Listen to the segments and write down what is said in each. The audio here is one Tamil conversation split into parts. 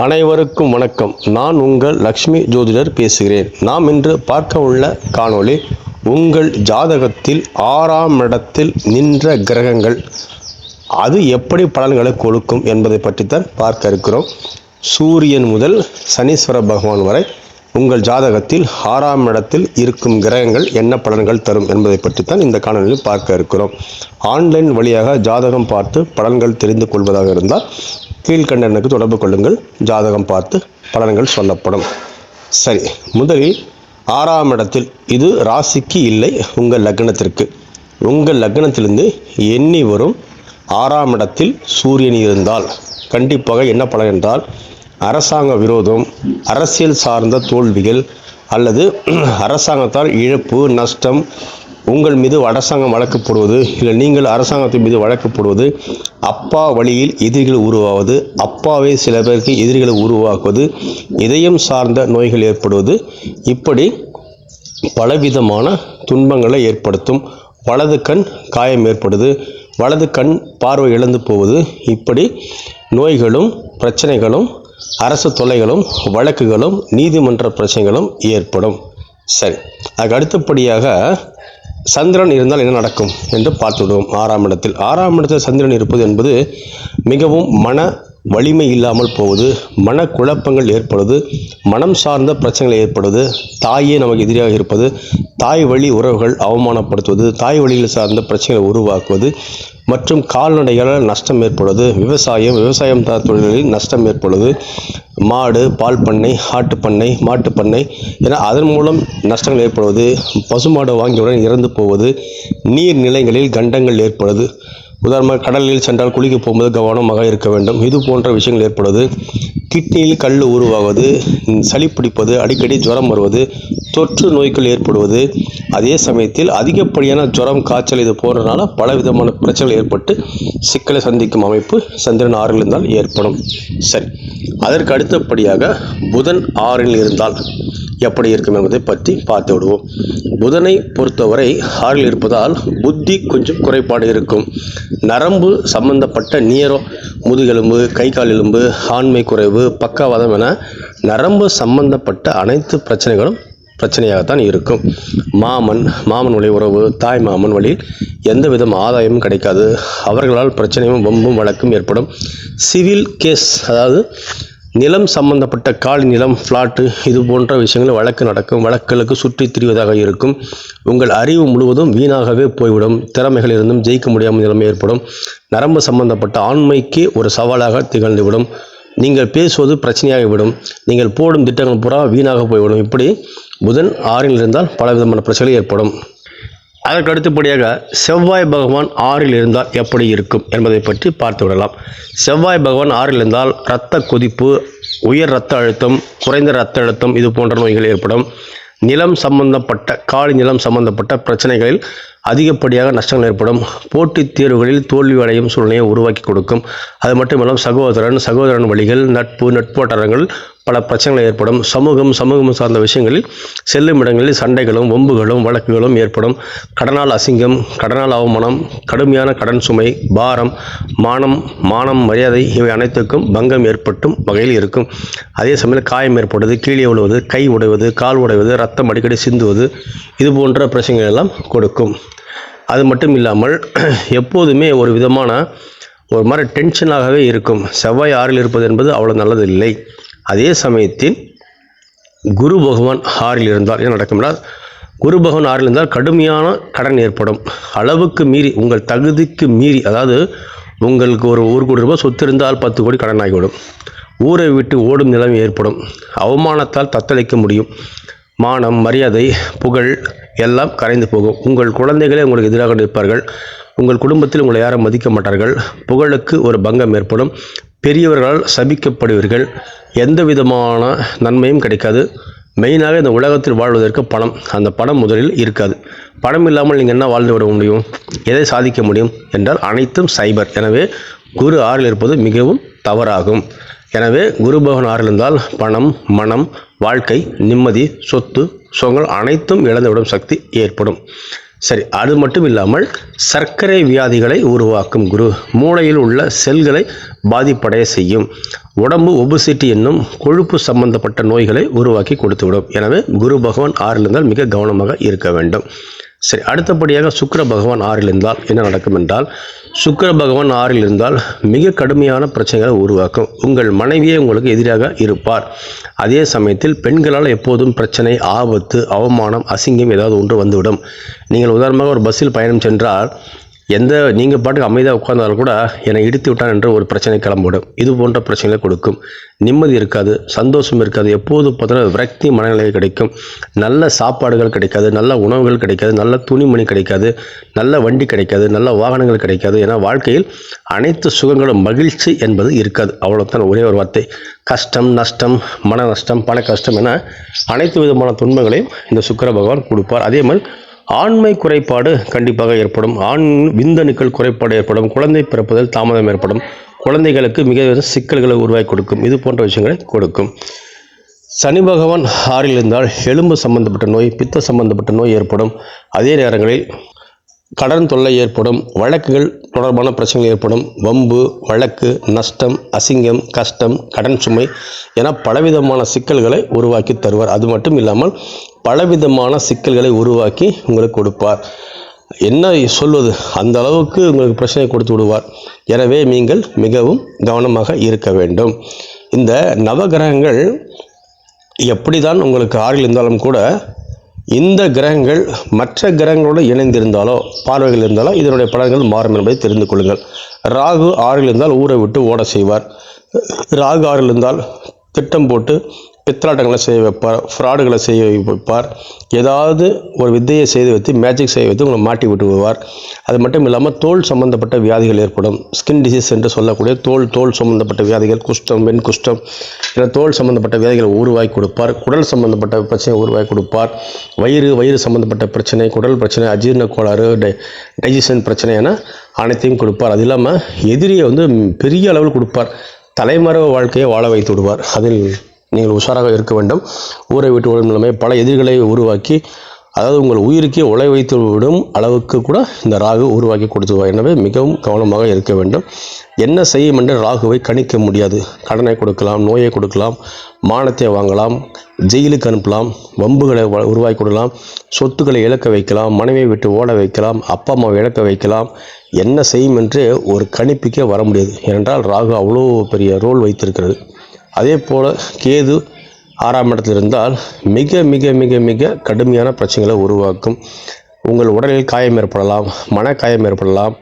அனைவருக்கும் வணக்கம். நான் உங்கள் லக்ஷ்மி ஜோதிடர் பேசுகிறேன். நாம் இன்று பார்க்க உள்ள காணொளி உங்கள் ஜாதகத்தில் ஆறாம் இடத்தில் நின்ற கிரகங்கள் அது எப்படி பலன்களை கொடுக்கும் என்பதை பற்றித்தான் பார்க்க இருக்கிறோம். சூரியன் முதல் சனீஸ்வர பகவான் வரை உங்கள் ஜாதகத்தில் ஆறாம் இடத்தில் இருக்கும் கிரகங்கள் என்ன பலன்கள் தரும் என்பதை பற்றித்தான் இந்த காணொலியில் பார்க்க இருக்கிறோம். ஆன்லைன் வழியாக ஜாதகம் பார்த்து பலன்கள் தெரிந்து கொள்வதாக இருந்தால் கீழ்கண்ட தொடர்பு கொள்ளுங்கள். ஜாதகம் பார்த்து பலன்கள் சொல்லப்படும். சரி முதலில் ஆறாம் இடத்தில் இது ராசிக்கு இல்லை உங்கள் லக்னத்திற்கு. உங்கள் லக்னத்திலிருந்து எண்ணி வரும் ஆறாம் இடத்தில் சூரியன் இருந்தால் கண்டிப்பாக என்ன பலன் என்றால் அரசாங்க விரோதம் அரசியல் சார்ந்த தோல்விகள் அல்லது அரசாங்கத்தால் இழப்பு நஷ்டம் உங்கள் மீது அரசாங்கம் வழக்கு போடுவது இல்லை நீங்கள் அரசாங்கத்தின் மீது வழக்கு போடுவது அப்பா வழியில் எதிரிகள் உருவாவது அப்பாவே சில பேருக்கு எதிரிகளை உருவாக்குவது இதயம் சார்ந்த நோய்கள் ஏற்படுவது இப்படி பலவிதமான துன்பங்களை ஏற்படுத்தும். வலது கண் காயம் ஏற்படுது. வலது கண் பார்வை இழந்து போவது. இப்படி நோய்களும் பிரச்சனைகளும் அரசு தொல்லைகளும் வழக்குகளும் நீதிமன்ற பிரச்சனைகளும் ஏற்படும். சரி அதுக்கு அடுத்தபடியாக சந்திரன் இருந்தால் என்ன நடக்கும் என்று பார்த்துவிடுவோம். ஆறாம் இடத்தில் ஆறாம் இடத்தில் சந்திரன் இருப்பது என்பது மிகவும் மன வலிமை இல்லாமல் போவது மன குழப்பங்கள் ஏற்படுவது மனம் சார்ந்த பிரச்சனைகள் ஏற்படுவது தாயே நமக்கு எதிராக இருப்பது தாய் வழி உறவுகள் அவமானப்படுத்துவது தாய் வழியில் சார்ந்த பிரச்சனைகளை உருவாக்குவது மற்றும் கால்நடைகளால் நஷ்டம் ஏற்படுவது விவசாயம் விவசாயம் தொழில்களில் நஷ்டம் ஏற்படுவது மாடு பால் பண்ணை ஆட்டு பண்ணை மாட்டுப் பண்ணை என அதன் மூலம் நஷ்டங்கள் ஏற்படுவது பசுமாடு வாங்கியவுடன் இறந்து போவது நீர்நிலைகளில் கண்டங்கள் ஏற்படுவது உதாரணமாக கடலில் சென்றால் குளிக்க போகும்போது கவனமாக இருக்க வேண்டும். இது போன்ற விஷயங்கள் ஏற்படுவது கிட்னியில் கல் உருவாவது சளி பிடிப்பது அடிக்கடி ஜுரம் வருவது தொற்று நோய்கள் ஏற்படுவது. அதே சமயத்தில் அதிகப்படியான ஜுரம் காய்ச்சல் இது போன்றனால பலவிதமான பிரச்சனைகள் ஏற்பட்டு சிக்கலை சந்திக்கும் அமைப்பு சந்திரன் ஆறில் இருந்தால் ஏற்படும். சரி அதற்கு அடுத்தபடியாக புதன் ஆறில் இருந்தால் எப்படி இருக்கும் என்பதை பற்றி பார்த்து விடுவோம். புதனை பொறுத்தவரை ஆறில் இருப்பதால் புத்தி கொஞ்சம் குறைபாடு இருக்கும். நரம்பு சம்பந்தப்பட்ட நீரோ முதுகெலும்பு கை கால் எலும்பு ஆண்மை குறைவு பக்கவாதம் என நரம்பு சம்பந்தப்பட்ட அனைத்து பிரச்சனைகளும் பிரச்சனையாகத்தான் இருக்கும். மாமன் மாமன் வழி உறவு தாய் மாமன் வழி எந்த விதம் ஆதாயமும் கிடைக்காது. அவர்களால் பிரச்சனையும் வம்பும் வழக்கும் ஏற்படும். சிவில் கேஸ் அதாவது நிலம் சம்பந்தப்பட்ட காலி நிலம் ஃப்ளாட்டு இது போன்ற விஷயங்கள் வழக்கு நடக்கும். வழக்குகளுக்கு சுற்றி திரிவதாக இருக்கும். உங்கள் அறிவு முழுவதும் வீணாகவே போய்விடும். திறமைகள் இருந்தும் ஜெயிக்க முடியாமல் நிலைமை ஏற்படும். நரம்பு சம்பந்தப்பட்ட ஆண்மைக்கு ஒரு சவாலாக திகழ்ந்துவிடும். நீங்கள் பேசுவது பிரச்சனையாகிவிடும். நீங்கள் போடும் திட்டங்கள் பூரா வீணாக போய்விடும். இப்படி புதன் ஆறில் இருந்தால் பலவிதமான பிரச்சனைகள் ஏற்படும். அதற்கு அடுத்தபடியாக செவ்வாய் பகவான் ஆறில் இருந்தால் எப்படி இருக்கும் என்பதை பற்றி பார்த்து விடலாம். செவ்வாய் பகவான் ஆறில் இருந்தால் இரத்த கொதிப்பு உயர் இரத்த அழுத்தம் குறைந்த இரத்த அழுத்தம் இது போன்ற நோய்கள் ஏற்படும். நிலம் சம்பந்தப்பட்ட காலி நிலம் சம்பந்தப்பட்ட பிரச்சனைகளில் அதிகப்படியாக நஷ்டங்கள் ஏற்படும். போட்டித் தேர்வுகளில் தோல்வி அடையும் சூழ்நிலையை உருவாக்கி கொடுக்கும். அது மட்டுமல்லாமல் சகோதரன் சகோதரன் வழிகள் நட்பு நட்போட்டரங்கள் பல பிரச்சனைகள் ஏற்படும். சமூகம் சமூகம் சார்ந்த விஷயங்களில் செல்லும் இடங்களில் சண்டைகளும் வம்புகளும் வழக்குகளும் ஏற்படும். கடனால் அசிங்கம் கடனால் அவமானம் கடுமையான கடன் சுமை பாரம் மானம் மானம் மரியாதை இவை அனைத்துக்கும் பங்கம் ஏற்பட்டும் வகையில் இருக்கும். அதே சமயம் காயம் ஏற்படுவது கீழே விழுவது கை உடைவது கால் உடைவது ரத்தம் அடிக்கடி சிந்துவது இது போன்ற பிரச்சனைகள் எல்லாம் கொடுக்கும். அது மட்டும் இல்லாமல் எப்போதுமே ஒரு விதமான ஒரு மாதிரி டென்ஷனாகவே இருக்கும். செவ்வாய் ஆறில் இருப்பது என்பது அவ்வளோ நல்லது இல்லை அதே சமயத்தில் குரு பகவான் ஆறில் இருந்தால் என்ன நடக்கும்னா குரு பகவான் ஆறில் இருந்தால் கடுமையான கடன் ஏற்படும். அளவுக்கு மீறி உங்கள் தகுதிக்கு மீறி அதாவது உங்களுக்கு ஒரு ஒரு கோடி ரூபாய் சொத்து இருந்தால் பத்து கோடி கடன் ஆகிவிடும் ஊரை விட்டு ஓடும் நிலைமை ஏற்படும். அவமானத்தால் தத்தளிக்க முடியும். மானம் மரியாதை புகழ் எல்லாம் கரைந்து போகும். உங்கள் குழந்தைகளே உங்களுக்கு எதிராக நிற்பார்கள். உங்கள் குடும்பத்தில் உங்களை யாரும் மதிக்க மாட்டார்கள். புகழுக்கு ஒரு பங்கம் ஏற்படும். பெரியவர்களால் சபிக்கப்படுவீர்கள். எந்த விதமான நன்மையும் கிடைக்காது. மெயினாக இந்த உலகத்தில் வாழ்வதற்கு பணம். அந்த பணம் முதலில் இருக்காது. பணம் இல்லாமல் நீங்கள் என்ன வாழ்ந்து விட முடியும்? எதை சாதிக்க முடியும்? என்றால் அனைத்தும் சைபர். எனவே குரு ஆறில் இருப்பது மிகவும் தவறாகும். எனவே குரு பகவான் ஆறில் இருந்தால் பணம் மனம் வாழ்க்கை நிம்மதி சொத்து சுகங்கள் அனைத்தும் இழந்துவிடும் சக்தி ஏற்படும். சரி அது மட்டும் இல்லாமல் சர்க்கரை வியாதிகளை உருவாக்கும் குரு. மூளையில் உள்ள செல்களை பாதிப்படைய செய்யும். உடம்பு ஒபுசிட்டி என்னும் கொழுப்பு சம்பந்தப்பட்ட நோய்களை உருவாக்கி கொடுத்துவிடும். எனவே குரு பகவான் ஆறிலிருந்தால் மிக கவனமாக இருக்க வேண்டும். சரி அடுத்தபடியாக சுக்கர பகவான் ஆறில் இருந்தால் என்ன நடக்கும் என்றால் சுக்கர பகவான் ஆறில் இருந்தால் மிக கடுமையான பிரச்சனைகளை உருவாக்கும். உங்கள் மனைவியே உங்களுக்கு எதிராக இருப்பார். அதே சமயத்தில் பெண்களால் எப்போதும் பிரச்சனை ஆபத்து அவமானம் அசிங்கம் ஏதாவது ஒன்று வந்துவிடும். நீங்கள் உதாரணமாக ஒரு பஸ்ஸில் பயணம் சென்றால் எந்த நீங்கள் பாட்டுக்கு அமைதியாக உட்கார்ந்தாலும் கூட என்னை இடித்து விட்டான் என்ற ஒரு பிரச்சனை கிளம்பிவிடும். இது போன்ற பிரச்சனைகளை கொடுக்கும். நிம்மதி இருக்காது சந்தோஷம் இருக்காது. எப்போது பார்த்தோன்னா விரக்தி மனநிலை கிடைக்கும். நல்ல சாப்பாடுகள் கிடைக்காது நல்ல உணவுகள் கிடைக்காது நல்ல துணிமணி கிடைக்காது நல்ல வண்டி கிடைக்காது நல்ல வாகனங்கள் கிடைக்காது. ஏன்னா வாழ்க்கையில் அனைத்து சுகங்களும் மகிழ்ச்சி என்பது இருக்காது. அவ்வளோதான் ஒரே ஒரு வார்த்தை. கஷ்டம் நஷ்டம் மன நஷ்டம் பண கஷ்டம் என அனைத்து விதமான துன்பங்களையும் இந்த சுக்கர பகவான் கொடுப்பார். அதே மாதிரி ஆண்மை குறைபாடு கண்டிப்பாக ஏற்படும். ஆண் விந்தணுக்கள் குறைபாடு ஏற்படும். குழந்தை பிறப்பதில் தாமதம் ஏற்படும். குழந்தைகளுக்கு மிக சிக்கல்களை உருவாக்கி கொடுக்கும். இது போன்ற விஷயங்களை கொடுக்கும். சனி பகவான் ஆறில் இருந்தால் எலும்பு சம்பந்தப்பட்ட நோய் பித்த சம்பந்தப்பட்ட நோய் ஏற்படும். அதே நேரங்களில் கடன் தொல்லை ஏற்படும். வழக்குகள் தொடர்பான பிரச்சனைகள் ஏற்படும். வம்பு வழக்கு நஷ்டம் அசிங்கம் கஷ்டம் கடன் சுமை என பலவிதமான சிக்கல்களை உருவாக்கி தருவார். அது மட்டும் இல்லாமல் பலவிதமான சிக்கல்களை உருவாக்கி உங்களுக்கு கொடுப்பார். என்ன சொல்வது? அந்த அளவுக்கு உங்களுக்கு பிரச்சனை கொடுத்து விடுவார். எனவே நீங்கள் மிகவும் கவனமாக இருக்க வேண்டும். இந்த நவகிரகங்கள் எப்படிதான் உங்களுக்கு ஆறில் இருந்தாலும் கூட இந்த கிரகங்கள் மற்ற கிரகங்களோடு இணைந்திருந்தாலோ பார்வைகள் இருந்தாலோ இதனுடைய பலன்கள் மாறும் என்பதை தெரிந்து கொள்ளுங்கள். ராகு ஆறில் இருந்தால் ஊரை விட்டு ஓட செய்வார். ராகு ஆறில் இருந்தால் திட்டம் போட்டு பித்தலாட்டங்களை செய்ய வைப்பார் ஃப்ராடுகளை செய்ய வைப்பார். ஏதாவது ஒரு வித்தையை செய்து வைத்து மேஜிக் செய்ய வைத்து உங்களை மாட்டி விட்டு விடுவார். அது மட்டும் இல்லாமல் தோல் சம்பந்தப்பட்ட வியாதிகள் ஏற்படும். ஸ்கின் டிசீஸ் என்று சொல்லக்கூடிய தோல் தோல் சம்பந்தப்பட்ட வியாதிகள் குஷ்டம் வெண் குஷ்டம் என தோல் சம்பந்தப்பட்ட வியாதிகளை உருவாக்கி கொடுப்பார். குடல் சம்பந்தப்பட்ட பிரச்சனை உருவாக்கி கொடுப்பார். வயிறு வயிறு சம்பந்தப்பட்ட பிரச்சனை குடல் பிரச்சனை அஜீரண கோளாறு டை டைஜஷன் பிரச்சனை என அனைத்தையும் கொடுப்பார். அது இல்லாமல் எதிரியை வந்து பெரிய அளவில் கொடுப்பார். தலைமறைவு வாழ்க்கையை வாழ வைத்து விடுவார். அதில் நீங்கள் உஷாராக இருக்க வேண்டும். ஊரை விட்டு ஓடும் நிலைமை பல எதிரிகளை உருவாக்கி அதாவது உங்கள் உயிருக்கே உழை வைத்து விடும் அளவுக்கு கூட இந்த ராகு உருவாக்கி கொடுத்துருவார். எனவே மிகவும் கவனமாக இருக்க வேண்டும். என்ன செய்யும் என்று ராகுவை கணிக்க முடியாது. கடனை கொடுக்கலாம் நோயை கொடுக்கலாம் மானத்தை வாங்கலாம் ஜெயிலுக்கு அனுப்பலாம் வம்புகளை வ- உருவாக்கி கொடுக்கலாம் சொத்துக்களை இழக்க வைக்கலாம் மனைவியை விட்டு ஓட வைக்கலாம் அப்பா அம்மாவை இழக்க வைக்கலாம். என்ன செய்யும் என்று ஒரு கணிப்புக்கே வர முடியாது. ஏனென்றால் ராகு அவ்வளோ பெரிய ரோல் வைத்திருக்கிறது. அதே போல் கேது ஆறாம் இடத்தில் இருந்தால் மிக மிக மிக மிக கடுமையான பிரச்சனைகளை உருவாக்கும். உங்கள் உடலில் காயம் ஏற்படலாம் மனக்காயம் ஏற்படலாம்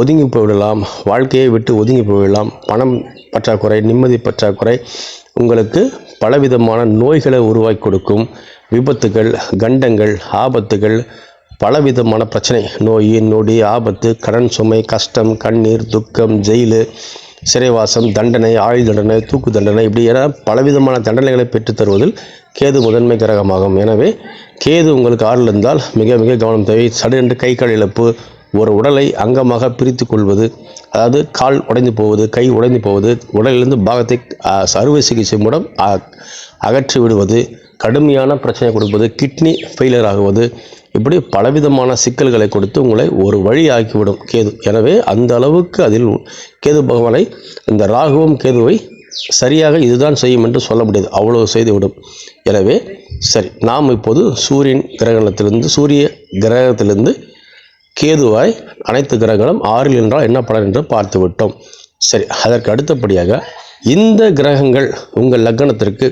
ஒதுங்கி போய்விடலாம் வாழ்க்கையை விட்டு ஒதுங்கி போய்விடலாம் பணம் பற்றாக்குறை நிம்மதி பற்றாக்குறை உங்களுக்கு பலவிதமான நோய்களை உருவாக்கி கொடுக்கும். விபத்துகள் கண்டங்கள் ஆபத்துகள் பலவிதமான பிரச்சனை. நோய் நொடி ஆபத்து கடன் சுமை கஷ்டம் கண்ணீர் துக்கம் ஜெயிலு சிறைவாசம் தண்டனை ஆயுள் தண்டனை தூக்கு தண்டனை இப்படி என பலவிதமான தண்டனைகளை பெற்றுத் தருவதில் கேது முதன்மை கிரகமாகும். எனவே கேது உங்களுக்கு ஆறில் இருந்தால் மிக மிக கவனம் தேவை. சடென்று கை கால் இழப்பு ஒரு உடலை அங்கமாக பிரித்து கொள்வது அதாவது கால் உடைந்து போவது கை உடைந்து போவது உடலிலிருந்து பாகத்தை அறுவை சிகிச்சை மூலம் அகற்றி விடுவது கடுமையான பிரச்சனை கொடுப்பது கிட்னி ஃபெயிலியர் ஆகுவது இப்படி பலவிதமான சிக்கல்களை கொடுத்து உங்களை ஒரு வழி ஆக்கிவிடும் கேது. எனவே அந்த அளவுக்கு அதில் கேது பகவானை இந்த ராகுவும் கேதுவை சரியாக இதுதான் செய்யும் என்று சொல்ல முடியாது. அவ்வளவு செய்துவிடும். எனவே சரி நாம் இப்போது சூரியன் கிரகணத்திலிருந்து சூரிய கிரகத்திலிருந்து கேதுவாய் அனைத்து கிரகங்களும் ஆறில் என்றால் என்ன பலன் என்று பார்த்து விட்டோம் சரி அதற்கு அடுத்தபடியாக இந்த கிரகங்கள் உங்கள் லக்னத்திற்கு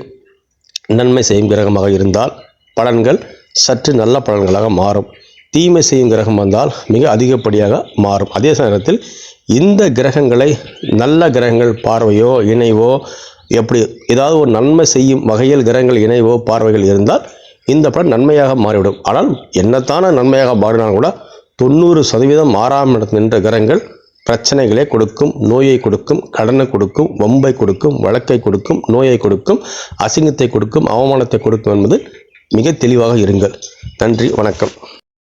நன்மை செய்யும் கிரகமாக இருந்தால் பலன்கள் சற்று நல்ல பலன்களாக மாறும். தீமை செய்யும் கிரகம் வந்தால் மிக அதிகப்படியாக மாறும். அதே நேரத்தில் இந்த கிரகங்களை நல்ல கிரகங்கள் பார்வையோ இணைவோ எப்படி ஏதாவது ஒரு நன்மை செய்யும் வகையில் கிரகங்கள் இணைவோ பார்வைகள் இருந்தால் இந்த படம் நன்மையாக மாறிவிடும். ஆனால் என்னத்தான நன்மையாக மாறினாலும் கூட தொண்ணூறு சதவீதம் ஆறாம் இடத்தில் நின்ற கிரகங்கள் பிரச்சனைகளை கொடுக்கும் நோயை கொடுக்கும் கடனை கொடுக்கும் வம்பை கொடுக்கும் வழக்கை கொடுக்கும் நோயை கொடுக்கும் அசிங்கத்தை கொடுக்கும் அவமானத்தை கொடுக்கும் என்பது மிக தெளிவாக இருங்கள். நன்றி வணக்கம்.